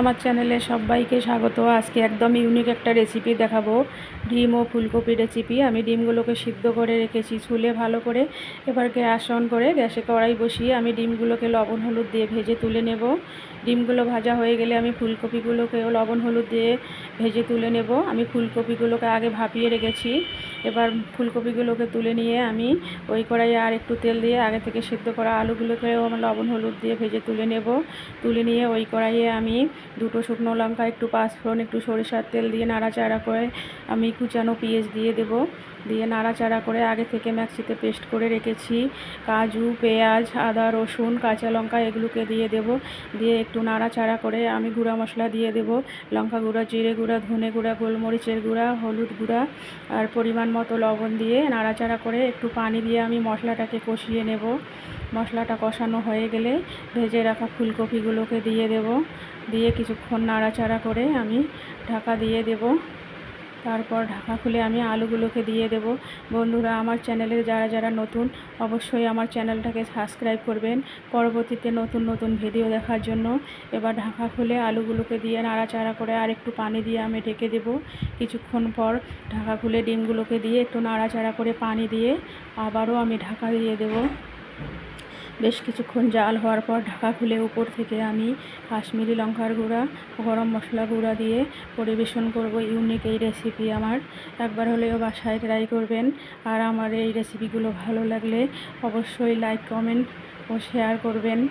আমার চ্যানেলে সবাইকে স্বাগত। আজকে একদম ইউনিক একটা রেসিপি দেখাবো। ডিম ও ফুলকপি রেসিপি আমি ডিমগুলোকে সিদ্ধ করে রেখেছি ছুলে ভালো করে। এবার গ্যাস অন করে গ্যাসে কড়াই বসিয়ে আমি ডিমগুলোকে লবণ হলুদ দিয়ে ভেজে তুলে নেব। ডিমগুলো ভাজা হয়ে গেলে আমি ফুলকপিগুলোকেও লবণ হলুদ দিয়ে ভেজে তুলে নেব। আমি ফুলকপিগুলোকে আগে ভাপিয়ে রেখেছি। এবার ফুলকপিগুলোকে তুলে নিয়ে আমি ওই কড়াইয়ে আর একটু তেল দিয়ে আগে থেকে সেদ্ধ করা আলুগুলোকেও আমার লবণ, হলুদ দিয়ে ভেজে তুলে নেব। তুলে নিয়ে ওই কড়াইয়ে আমি দুটো শুকনো লঙ্কা, একটু পাঁচফোড়ন, একটু সরিষার তেল দিয়ে নাড়াচাড়া করে আমি কুচানো পেঁয়াজ দিয়ে দেব। দিয়ে নাড়াচাড়া করে আগে থেকে ম্যাক্সিতে পেস্ট করে রেখেছি। কাজু, পেঁয়াজ, আদা, রসুন, কাঁচা লঙ্কা এগুলোকে দিয়ে দেব। দিয়ে একটু নাড়াচাড়া করে আমি গুঁড়া মশলা দিয়ে দেব। লঙ্কা গুঁড়া, জিরে গুঁড়া, ধনে গুঁড়া, গোলমরিচের গুঁড়া, হলুদ গুঁড়া আর পরিমাণ মতো লবণ দিয়ে নাড়াচাড়া করে একটু পানি দিয়ে আমি মশলাটাকে কষিয়ে নেব। মশলাটা কষানো হয়ে গেলে ভেজে রাখা ফুলকপিগুলোকে দিয়ে দেব। দিয়ে কিছুক্ষণ নাড়াচাড়া করে আমি ঢাকা দিয়ে দেব। তারপর ঢাকা খুলে আমি আলুগুলোকে দিয়ে দেব। বন্ধুরা, আমার চ্যানেলে যারা যারা নতুন, অবশ্যই আমার চ্যানেলটাকে সাবস্ক্রাইব করবেন পরবর্তীতে নতুন নতুন ভিডিও দেখার জন্য। এবার ঢাকা খুলে আলুগুলোকে দিয়ে নাড়াচাড়া করে আর একটু পানি দিয়ে আমি ঢেকে দেব। কিছুক্ষণ পর ঢাকা খুলে ডিমগুলোকে দিয়ে একটু নাড়াচাড়া করে পানি দিয়ে আবারও আমি ঢাকা দিয়ে দেব। বেশ কিছুক্ষণ জাল হওয়ার পর ঢাকা খুলে উপর থেকে আমি কাশ্মীরি লঙ্কার গুঁড়া, গরম মশলা গুঁড়া দিয়ে পরিবেশন করব। ইউনিক এই রেসিপি আমার। একবার হলেও বাসায় ট্রাই করবেন। আর আমার এই রেসিপিগুলো ভালো লাগলে অবশ্যই লাইক কমেন্ট ও শেয়ার করবেন।